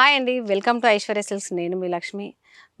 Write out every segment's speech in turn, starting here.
Hi అండి. Welcome to Aishwarya Silks. నేను మీ లక్ష్మి.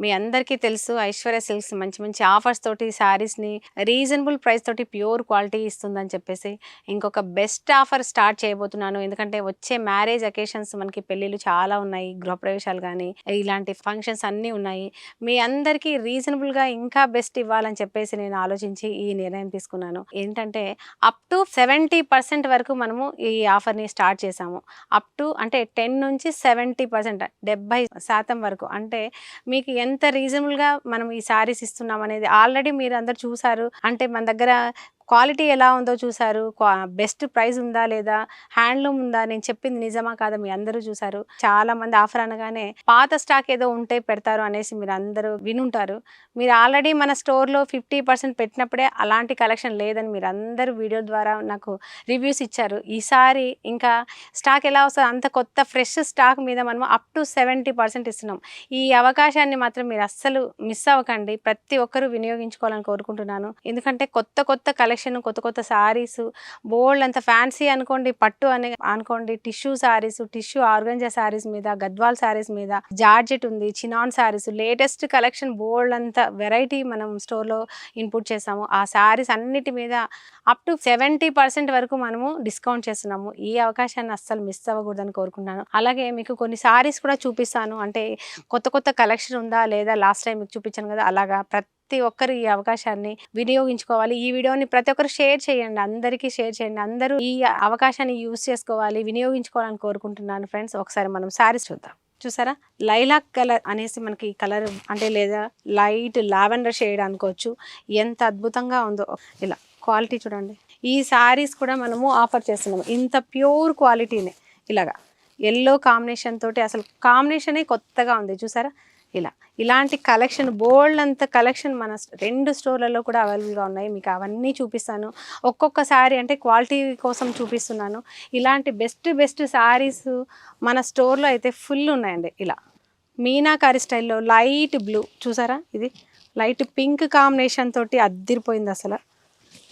మీ అందరికీ తెలుసు ఐశ్వర్య సిల్క్స్ మంచి మంచి ఆఫర్స్ తోటి శారీస్ని రీజనబుల్ ప్రైస్ తోటి ప్యూర్ క్వాలిటీ ఇస్తుందని చెప్పేసి ఇంకొక బెస్ట్ ఆఫర్ స్టార్ట్ చేయబోతున్నాను. ఎందుకంటే వచ్చే మ్యారేజ్ అకేషన్స్ మనకి పెళ్ళిళ్ళు చాలా ఉన్నాయి గృహప్రవేశాలు కానీ ఇలాంటి ఫంక్షన్స్ అన్నీ ఉన్నాయి. మీ అందరికీ రీజనబుల్గా ఇంకా బెస్ట్ ఇవ్వాలని చెప్పేసి నేను ఆలోచించి ఈ నిర్ణయం తీసుకున్నాను. ఏంటంటే అప్ టు సెవెంటీ పర్సెంట్ వరకు మనము ఈ ఆఫర్ని స్టార్ట్ చేసాము అప్ టు అంటే టెన్ నుంచి సెవెంటీ పర్సెంట్ డెబ్బై శాతం వరకు. అంటే మీ మీకు ఎంత రీజనబుల్గా మనం ఈ శారీస్ ఇస్తున్నాం అనేది ఆల్రెడీ మీరు అందరు చూసారు. అంటే మన దగ్గర క్వాలిటీ ఎలా ఉందో చూసారు బెస్ట్ ప్రైస్ ఉందా లేదా హ్యాండ్లూమ్ ఉందా నేను చెప్పింది నిజమా కాదా మీ అందరూ చూసారు చాలా మంది ఆఫర్ అనగానే పాత స్టాక్ ఏదో ఉంటే పెడతారు అనేసి మీరు అందరూ వినుంటారు. మీరు ఆల్రెడీ మన స్టోర్లో ఫిఫ్టీ పర్సెంట్ పెట్టినప్పుడే అలాంటి కలెక్షన్ లేదని మీరు అందరూ వీడియో ద్వారా నాకు రివ్యూస్ ఇచ్చారు. ఈసారి ఇంకా స్టాక్ ఎలా వస్తుంది అంత కొత్త ఫ్రెష్ స్టాక్ మీద మనం అప్ టు సెవెంటీ పర్సెంట్ ఇస్తున్నాం. ఈ అవకాశాన్ని మాత్రం మీరు అస్సలు మిస్ అవ్వకండి. ప్రతి ఒక్కరూ వినియోగించుకోవాలని కోరుకుంటున్నాను. ఎందుకంటే కొత్త కొత్త కలెక్షన్ కలెక్షన్ కొత్త కొత్త శారీస్ బోల్డ్ అంత ఫ్యాన్సీ అనుకోండి పట్టు అని అనుకోండి tissue saris tissue organza saris మీద గద్వాల్ శారీస్ మీద జార్జెట్ ఉంది చినాన్ శారీస్ లేటెస్ట్ కలెక్షన్ బోల్డ్ అంత వెరైటీ మనం స్టోర్లో ఇన్పుట్ చేసాము ఆ శారీస్ అన్నిటి మీద అప్ టు సెవెంటీ పర్సెంట్ వరకు మనము డిస్కౌంట్ చేస్తున్నాము. ఈ అవకాశాన్ని అస్సలు మిస్ అవ్వకూడదని కోరుకుంటున్నాను. అలాగే మీకు కొన్ని శారీస్ కూడా చూపిస్తాను. అంటే కొత్త కొత్త కలెక్షన్ ఉందా లేదా లాస్ట్ టైం మీకు చూపించాను కదా అలాగా ప్రతి ప్రతి ఒక్కరు ఈ అవకాశాన్ని వినియోగించుకోవాలి. ఈ వీడియోని ప్రతి ఒక్కరు షేర్ చేయండి. అందరికీ షేర్ చేయండి. అందరూ ఈ అవకాశాన్ని యూస్ చేసుకోవాలి వినియోగించుకోవాలని కోరుకుంటున్నాను ఫ్రెండ్స్. ఒకసారి మనం శారీస్ చూద్దాం. చూసారా? లైలాక్ కలర్ అనేసి మనకి ఈ కలర్ అంటే లేదా లైట్ లావెండర్ షేడ్ అనుకోవచ్చు. ఎంత అద్భుతంగా ఉందో. ఇలా క్వాలిటీ చూడండి. ఈ శారీస్ కూడా మనము ఆఫర్ చేస్తున్నాము. ఇంత ప్యూర్ క్వాలిటీనే. ఇలాగా ఎల్లో కాంబినేషన్ తోటి అసలు కాంబినేషనే కొత్తగా ఉంది. చూసారా? ఇలా. ఇలాంటి కలెక్షన్ బోల్డ్ అంత కలెక్షన్ మన స్- రెండు స్టోర్లలో కూడా అవైలబుల్గా ఉన్నాయి. మీకు అవన్నీ చూపిస్తాను. ఒక్కొక్క శారీ అంటే క్వాలిటీ కోసం చూపిస్తున్నాను. ఇలాంటి బెస్ట్ బెస్ట్ శారీస్ మన స్టోర్లో అయితే ఫుల్ ఉన్నాయండి. ఇలా. మీనాకారి స్టైల్లో లైట్ బ్లూ. చూసారా ఇది? లైట్ పింక్ కాంబినేషన్ తోటి అద్దిరిపోయింది అసలు.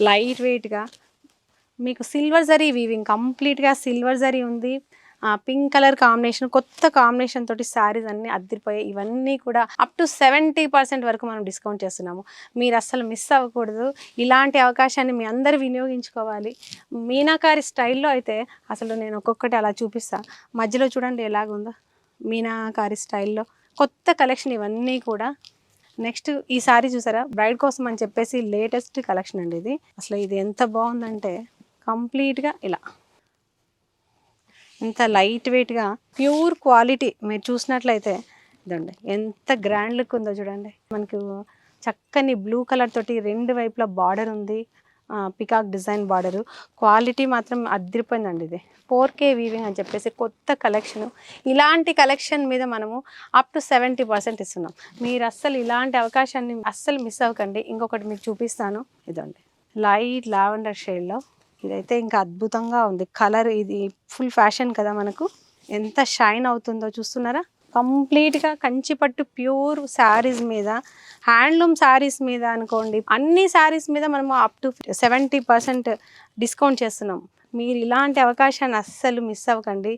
లైట్ వెయిట్గా. మీకు సిల్వర్ జరీ వీవింగ్. కంప్లీట్గా సిల్వర్ జరీ ఉంది. పింక్ కలర్ కాంబినేషన్ కొత్త కాంబినేషన్ తోటి శారీస్ అన్నీ అద్దరిపోయాయి. ఇవన్నీ కూడా అప్ టు సెవెంటీ పర్సెంట్ వరకు మనం డిస్కౌంట్ చేస్తున్నాము. మీరు అస్సలు మిస్ అవ్వకూడదు. ఇలాంటి అవకాశాన్ని మీ అందరు వినియోగించుకోవాలి. మీనాకారి స్టైల్లో అయితే అసలు నేను ఒక్కొక్కటి అలా చూపిస్తా. మధ్యలో చూడండి ఎలాగుందో. మీనాకారి స్టైల్లో కొత్త కలెక్షన్ ఇవన్నీ కూడా. నెక్స్ట్ ఈ సారీ చూసారా? బ్రైడ్ కోసం అని చెప్పేసి లేటెస్ట్ కలెక్షన్ అండి ఇది. అసలు ఇది ఎంత బాగుందంటే కంప్లీట్గా ఇలా. ఇంత లైట్ వెయిట్గా ప్యూర్ క్వాలిటీ మీరు చూసినట్లయితే ఇదండి ఎంత గ్రాండ్ లుక్ ఉందో చూడండి. మనకు చక్కని బ్లూ కలర్ తోటి రెండు వైపులా బార్డర్ ఉంది. పికాక్ డిజైన్ బార్డరు క్వాలిటీ మాత్రం అద్దరిపోయిందండి ఇది. ఫోర్ కే వీవింగ్ అని చెప్పేసి కొత్త కలెక్షన్ ఇలాంటి కలెక్షన్ మీద మనము అప్ టు సెవెంటీ పర్సెంట్ ఇస్తున్నాం. మీరు అస్సలు ఇలాంటి అవకాశాన్ని అస్సలు మిస్ అవ్వకండి. ఇంకొకటి మీకు చూపిస్తాను. ఇదండి. లైట్ లావెండర్ షేడ్లో ఇదైతే ఇంకా అద్భుతంగా ఉంది. కలర్ ఇది ఫుల్ ఫ్యాషన్ కదా మనకు. ఎంత షైన్ అవుతుందో చూస్తున్నారా? కంప్లీట్గా కంచిపట్టు ప్యూర్ శారీస్ మీద హ్యాండ్లూమ్ శారీస్ మీద అనుకోండి అన్ని శారీస్ మీద మనము up to seventy percent discount చేస్తున్నాం. మీరు ఇలాంటి అవకాశాన్ని అస్సలు మిస్ అవ్వకండి.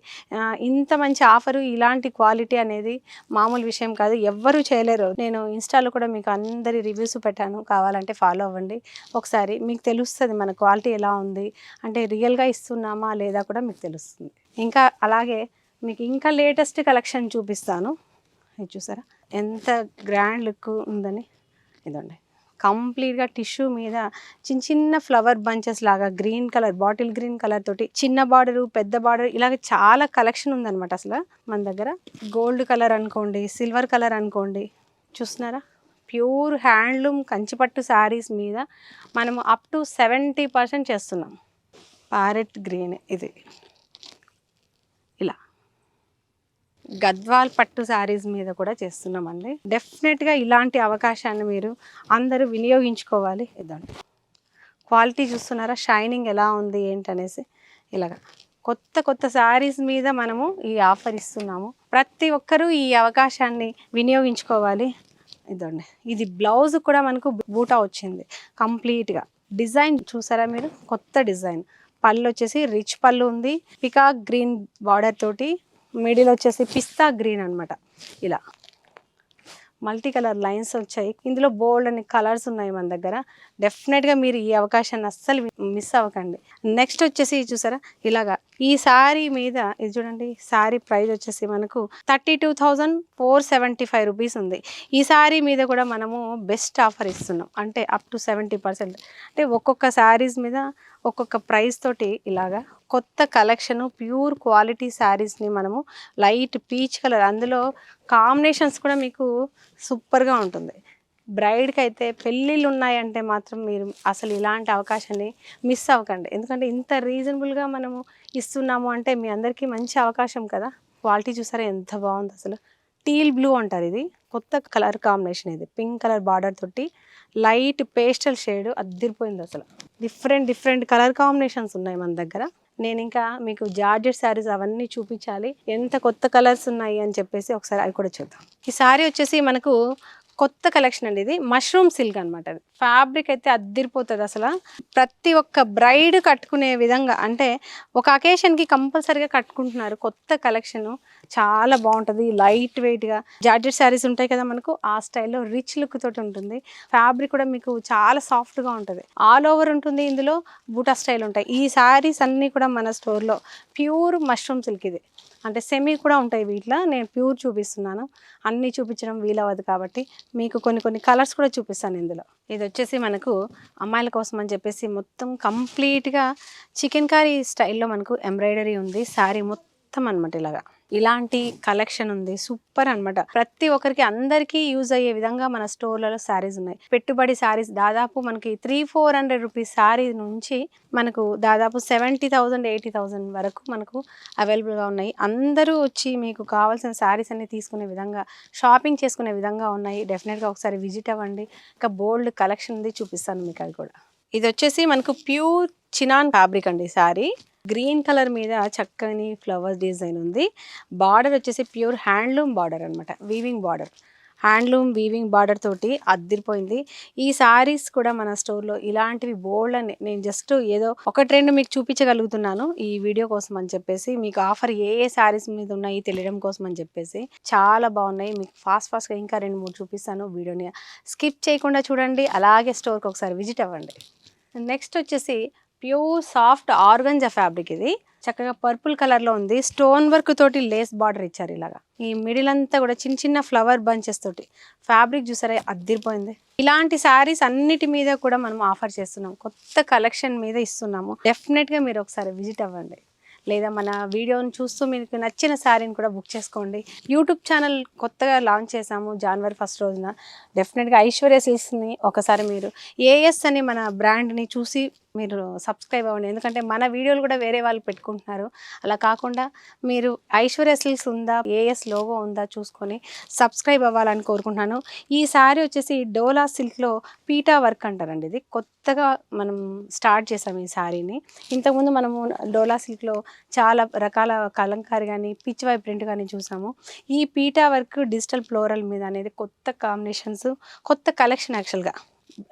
ఇంత మంచి ఆఫరు ఇలాంటి క్వాలిటీ అనేది మామూలు విషయం కాదు ఎవ్వరూ చేయలేరు. నేను ఇన్స్టాలో కూడా మీకు అందరి రివ్యూస్ పెట్టాను. కావాలంటే ఫాలో అవ్వండి. ఒకసారి మీకు తెలుస్తుంది మన క్వాలిటీ ఎలా ఉంది. అంటే రియల్గా ఇస్తున్నామా లేదా కూడా మీకు తెలుస్తుంది. ఇంకా అలాగే మీకు ఇంకా లేటెస్ట్ కలెక్షన్ చూపిస్తాను. ఇది చూసారా? ఎంత గ్రాండ్ లుక్ ఉందని. ఇదండి. కంప్లీట్గా టిష్యూ మీద చిన్న చిన్న ఫ్లవర్ బంచెస్ లాగా green colour bottle green colour తోటి చిన్న బార్డరు పెద్ద బార్డర్ ఇలాగ చాలా కలెక్షన్ ఉందన్నమాట అసలు మన దగ్గర. గోల్డ్ కలర్ అనుకోండి సిల్వర్ కలర్ అనుకోండి చూస్తున్నారా? ప్యూర్ హ్యాండ్లూమ్ కంచిపట్టు శారీస్ మీద మనము అప్ టు సెవెంటీ పర్సెంట్ చేస్తున్నాం. ప్యారెట్ గ్రీన్ ఇది ఇలా గద్వాల్ పట్టు శారీస్ మీద కూడా చేస్తున్నామండి. డెఫినెట్గా ఇలాంటి అవకాశాన్ని మీరు అందరూ వినియోగించుకోవాలి. ఇదండి. క్వాలిటీ చూస్తున్నారా? షైనింగ్ ఎలా ఉంది ఏంటనేసి ఇలాగా. కొత్త కొత్త శారీస్ మీద మనము ఈ ఆఫర్ ఇస్తున్నాము. ప్రతి ఒక్కరూ ఈ అవకాశాన్ని వినియోగించుకోవాలి. ఇదండి. ఇది బ్లౌజ్ కూడా మనకు బూటా వచ్చింది. కంప్లీట్గా డిజైన్ చూసారా మీరు? కొత్త డిజైన్. పళ్ళు వచ్చేసి రిచ్ పళ్ళు ఉంది. పికాక్ గ్రీన్ బార్డర్ తోటి మిడిల్ వచ్చేసి పిస్తా గ్రీన్ అనమాట ఇలా మల్టీ కలర్ లైన్స్ వచ్చాయి. ఇందులో బోల్డ్ అని కలర్స్ ఉన్నాయి మన దగ్గర. డెఫినెట్గా మీరు ఈ అవకాశాన్ని అస్సలు మిస్ అవ్వకండి. నెక్స్ట్ వచ్చేసి చూసారా? ఇలాగా ఈ శారీ మీద ఇది చూడండి శారీ ప్రైస్ వచ్చేసి మనకు thirty two thousand four seventy five rupees ఉంది. ఈ శారీ మీద కూడా మనము బెస్ట్ ఆఫర్ ఇస్తున్నాం. అంటే అప్ టు సెవెంటీ పర్సెంట్ అంటే ఒక్కొక్క శారీస్ మీద ఒక్కొక్క ప్రైస్ తోటి ఇలాగా కొత్త కలెక్షన్ ప్యూర్ క్వాలిటీ శారీస్ని మనము లైట్ పీచ్ కలర్ అందులో కాంబినేషన్స్ కూడా మీకు సూపర్గా ఉంటుంది. బ్రైడ్కి అయితే పెళ్ళిళ్ళు ఉన్నాయంటే మాత్రం మీరు అసలు ఇలాంటి అవకాశాన్ని మిస్ అవ్వకండి. ఎందుకంటే ఇంత రీజనబుల్గా మనము ఇస్తున్నాము అంటే మీ అందరికీ మంచి అవకాశం కదా. క్వాలిటీ చూసారా ఎంత బాగుంది అసలు. టీల్ బ్లూ అంటారు ఇది. కొత్త కలర్ కాంబినేషన్ ఇది. పింక్ కలర్ బార్డర్ తోటి లైట్ పేస్టల్ షేడ్ అద్దరిపోయింది అసలు. డిఫరెంట్ డిఫరెంట్ కలర్ కాంబినేషన్స్ ఉన్నాయి మన దగ్గర. నేను ఇంకా మీకు జార్జెట్ శారీస్ అవన్నీ చూపించాలి. ఎంత కొత్త కలర్స్ ఉన్నాయి అని చెప్పేసి ఒకసారి అవి కూడా చూద్దాం. ఈ శారీ వచ్చేసి మనకు కొత్త కలెక్షన్ అండి ఇది. మష్రూమ్ సిల్క్ అనమాట అది. ఫ్యాబ్రిక్ అయితే అద్దిరిపోతుంది అసలు. ప్రతి ఒక్క బ్రైడ్ కట్టుకునే విధంగా అంటే ఒక అకేషన్కి కంపల్సరీగా కట్టుకుంటున్నారు కొత్త కలెక్షన్ చాలా బాగుంటుంది. లైట్ వెయిట్గా జార్జెట్ శారీస్ ఉంటాయి కదా మనకు ఆ స్టైల్లో రిచ్ లుక్ తోటి ఉంటుంది. ఫ్యాబ్రిక్ కూడా మీకు చాలా సాఫ్ట్గా ఉంటుంది. ఆల్ ఓవర్ ఉంటుంది ఇందులో. బూటా స్టైల్ ఉంటాయి. ఈ శారీస్ అన్నీ కూడా మన స్టోర్లో ప్యూర్ మష్రూమ్ సిల్క్ ఇది. అంటే సెమీ కూడా ఉంటాయి వీటిలో. నేను ప్యూర్ చూపిస్తున్నాను. అన్నీ చూపించడం వీలవ్వదు కాబట్టి మీకు కొన్ని కొన్ని కలర్స్ కూడా చూపిస్తాను ఇందులో. ఇది వచ్చేసి మనకు అమ్మాయిల కోసం అని చెప్పేసి మొత్తం కంప్లీట్గా చికెన్ కర్రీ స్టైల్లో మనకు ఎంబ్రాయిడరీ ఉంది. శారీ మొత్తం అనమాట ఇలాగా. ఇలాంటి కలెక్షన్ ఉంది. సూపర్ అన్నమాట. ప్రతి ఒక్కరికి అందరికీ యూజ్ అయ్యే విధంగా మన స్టోర్లలో శారీస్ ఉన్నాయి. పెట్టుబడి శారీస్ దాదాపు మనకి three four hundred rupees sari నుంచి మనకు దాదాపు సెవెంటీ థౌజండ్ ఎయిటీ థౌజండ్ వరకు మనకు అవైలబుల్గా ఉన్నాయి. అందరూ వచ్చి మీకు కావాల్సిన శారీస్ అన్ని తీసుకునే విధంగా షాపింగ్ చేసుకునే విధంగా ఉన్నాయి. డెఫినెట్గా ఒకసారి విజిట్ అవ్వండి. ఇంకా బోల్డ్ కలెక్షన్ ఉంది చూపిస్తాను మీకు అది కూడా. ఇది వచ్చేసి మనకు ప్యూర్ చినాన్ ఫ్యాబ్రిక్ అండి సారీ గ్రీన్ కలర్ మీద చక్కని ఫ్లవర్ డిజైన్ ఉంది. బార్డర్ వచ్చేసి ప్యూర్ హ్యాండ్లూమ్ బార్డర్ అనమాట weaving border. Handloom weaving border తోటి అద్దిరిపోయింది. ఈ సారీస్ కూడా మన స్టోర్లో ఇలాంటివి బోల్డ్ అని నేను జస్ట్ ఏదో ఒకటి రెండు మీకు చూపించగలుగుతున్నాను ఈ వీడియో కోసం అని చెప్పేసి. మీకు ఆఫర్ ఏ ఏ సారీస్ మీద ఉన్నాయి తెలియడం కోసం అని చెప్పేసి. చాలా బాగున్నాయి. మీకు ఫాస్ట్ ఫాస్ట్గా ఇంకా రెండు మూడు చూపిస్తాను వీడియోని. స్కిప్ చేయకుండా చూడండి. అలాగే స్టోర్కి ఒకసారి విజిట్ అవ్వండి. నెక్స్ట్ వచ్చేసి ప్యూర్ సాఫ్ట్ ఆర్గంజా ఫ్యాబ్రిక్ ఇది. చక్కగా పర్పుల్ కలర్లో ఉంది. స్టోన్ వర్క్ తోటి లేస్ బార్డర్ ఇచ్చారు ఇలాగా. ఈ మిడిల్ అంతా కూడా చిన్న చిన్న ఫ్లవర్ బంచెస్ తోటి. ఫ్యాబ్రిక్ చూసారా అద్దిరిపోయింది. ఇలాంటి శారీస్ అన్నిటి మీద కూడా మనం ఆఫర్ చేస్తున్నాం. కొత్త కలెక్షన్ మీద ఇస్తున్నాము. డెఫినెట్గా మీరు ఒకసారి విజిట్ అవ్వండి. లేదా మన వీడియోని చూస్తూ మీకు నచ్చిన శారీని కూడా బుక్ చేసుకోండి. యూట్యూబ్ ఛానల్ కొత్తగా లాంచ్ చేసాము జనవరి ఫస్ట్ రోజున. డెఫినెట్గా ఐశ్వర్య సిల్స్ని ఒకసారి మీరు ఏఎస్ అని మన బ్రాండ్ని చూసి మీరు సబ్స్క్రైబ్ అవ్వండి. ఎందుకంటే మన వీడియోలు కూడా వేరే వాళ్ళు పెట్టుకుంటున్నారు. అలా కాకుండా మీరు ఐశ్వర్య సిల్క్స్ ఉందా ఏఎస్ లోగో ఉందా చూసుకొని సబ్స్క్రైబ్ అవ్వాలని కోరుకుంటున్నాను. ఈ శారీ వచ్చేసి డోలా సిల్క్లో పీటా వర్క్ అంటారండి ఇది. కొత్తగా మనం స్టార్ట్ చేసాం ఈ శారీని ఇంతకుముందు మనము డోలా సిల్క్లో చాలా రకాల కలంకారీ కానీ పిచ్ వై ప్రింట్ కానీ చూసాము. ఈ పీటా వర్క్ డిజిటల్ ఫ్లోరల్ మీద అనేది కొత్త కాంబినేషన్స్ కొత్త కలెక్షన్ యాక్చువల్గా.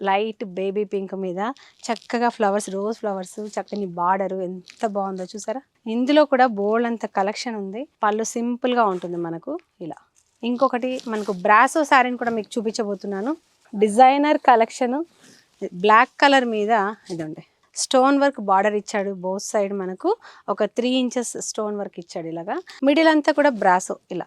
లైట్ బేబీ పింక్ మీద చక్కగా ఫ్లవర్స్ రోజ్ ఫ్లవర్స్ చక్కని బార్డర్ ఎంత బాగుందో చూసారా? ఇందులో కూడా బోల్డ్ అంత కలెక్షన్ ఉంది. పళ్ళు సింపుల్గా ఉంటుంది మనకు ఇలా. ఇంకొకటి మనకు బ్రాసో శారీని కూడా మీకు చూపించబోతున్నాను. డిజైనర్ కలెక్షన్ బ్లాక్ కలర్ మీద ఇదండి. స్టోన్ వర్క్ బార్డర్ ఇచ్చాడు బోత్ సైడ్ మనకు. ఒక త్రీ ఇంచెస్ స్టోన్ వర్క్ ఇచ్చాడు ఇలాగా. మిడిల్ అంతా కూడా బ్రాసో ఇలా.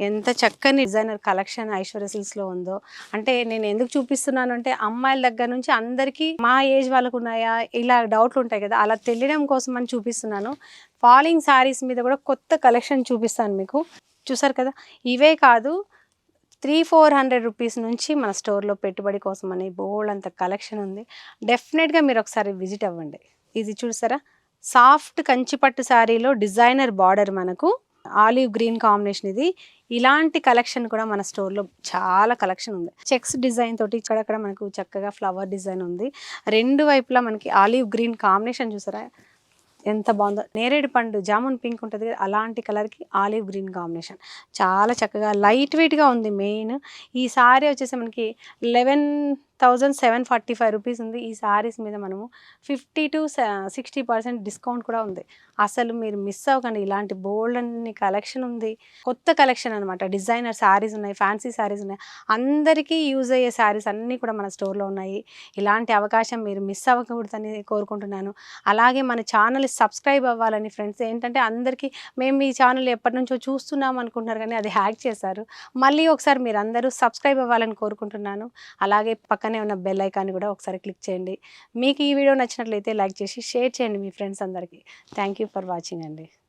ఎంత చక్కని డిజైనర్ కలెక్షన్ ఐశ్వర్య సిల్స్లో ఉందో. అంటే నేను ఎందుకు చూపిస్తున్నాను అంటే అమ్మాయిల దగ్గర నుంచి అందరికీ మా ఏజ్ వాళ్ళకు ఉన్నాయా ఇలా డౌట్లు ఉంటాయి కదా అలా తెలియడం కోసం అని చూపిస్తున్నాను. ఫాలింగ్ శారీస్ మీద కూడా కొత్త కలెక్షన్ చూపిస్తాను మీకు. చూసారు కదా ఇవే కాదు త్రీ ఫోర్ హండ్రెడ్ రూపీస్ నుంచి మన స్టోర్లో పెట్టుబడి కోసం అని బోల్డ్ అంత కలెక్షన్ ఉంది. డెఫినెట్గా మీరు ఒకసారి విజిట్ అవ్వండి. ఇది చూసారా? సాఫ్ట్ కంచిపట్టు శారీలో డిజైనర్ బార్డర్ మనకు ఆలివ్ గ్రీన్ కాంబినేషన్ ఇది. ఇలాంటి కలెక్షన్ కూడా మన స్టోర్లో చాలా కలెక్షన్ ఉంది. చెక్స్ డిజైన్ తోటి ఇక్కడక్కడ మనకు చక్కగా ఫ్లవర్ డిజైన్ ఉంది. రెండు వైపులా మనకి ఆలివ్ గ్రీన్ కాంబినేషన్ చూసారా? ఎంత బాగుందో. నేరేడు పండు జామున్ పింక్ ఉంటుంది కదా అలాంటి కలర్కి ఆలివ్ గ్రీన్ కాంబినేషన్. చాలా చక్కగా లైట్ వెయిట్గా ఉంది మెయిన్. ఈ సారీ వచ్చేసి మనకి eleven thousand seven forty five rupees ఉంది. ఈ శారీస్ మీద మనము fifty to sixty percent discount కూడా ఉంది. అసలు మీరు మిస్ అవ్వకండి. ఇలాంటి బోల్డ్ అన్ని కలెక్షన్ ఉంది. కొత్త కలెక్షన్ అనమాట డిజైనర్ శారీస్ ఉన్నాయి ఫ్యాన్సీ శారీస్ ఉన్నాయి. అందరికీ యూజ్ అయ్యే శారీస్ అన్నీ కూడా మన స్టోర్లో ఉన్నాయి. ఇలాంటి అవకాశం మీరు మిస్ అవ్వకూడదని కోరుకుంటున్నాను. అలాగే మన ఛానల్ సబ్స్క్రైబ్ అవ్వాలని ఫ్రెండ్స్ ఏంటంటే అందరికీ మేము ఈ ఛానల్ ఎప్పటి నుంచో చూస్తున్నాం అనుకుంటున్నారు కానీ అది హ్యాక్ చేశారు. మళ్ళీ ఒకసారి మీరు అందరూ సబ్స్క్రైబ్ అవ్వాలని కోరుకుంటున్నాను. అలాగే పక్క పక్కనే ఉన్న బెల్ ఐకాన్ కూడా ఒకసారి క్లిక్ చేయండి. మీకు ఈ వీడియో నచ్చినట్లయితే లైక్ చేసి షేర్ చేయండి మీ ఫ్రెండ్స్ అందరికీ. థ్యాంక్ యూ ఫర్ వాచింగ్ అండి.